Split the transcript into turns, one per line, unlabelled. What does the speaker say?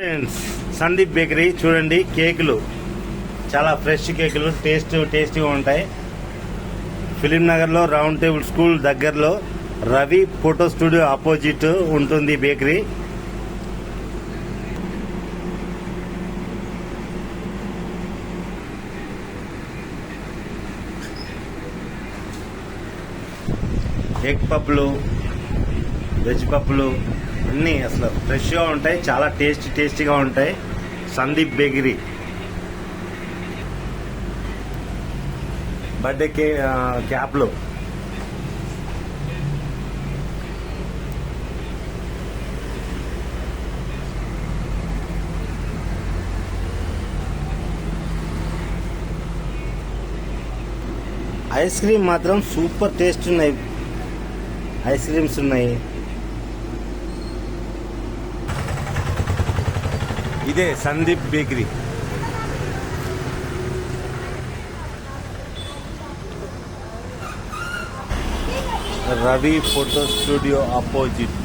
Friends Sandeep bakery చూడండి కేకులు. చాలా ఫ్రెష్ కేకులు టేస్ట్ టేస్టీగా ఉంటాయి. ఫిలిం నగర్లో రౌండ్ టేబుల్ స్కూల్ దగ్గరలో రవి ఫోటో స్టూడియో ఆపోజిట్ ఉంటుంది బేకరీ. ఎగ్ పప్పులు వెజ్ పప్పులు అన్నీ అసలు ఫ్రెష్గా ఉంటాయి చాలా టేస్టీ టేస్టీగా ఉంటాయి. సందీప్ బేకరీ. బర్త్డే కే క్యాప్లు. ఐస్ క్రీమ్ మాత్రం సూపర్ టేస్ట్ ఉన్నాయి. ఐస్ క్రీమ్స్ ఉన్నాయి. ఇదే Sandeep bakery. Ravi photo studio opposite.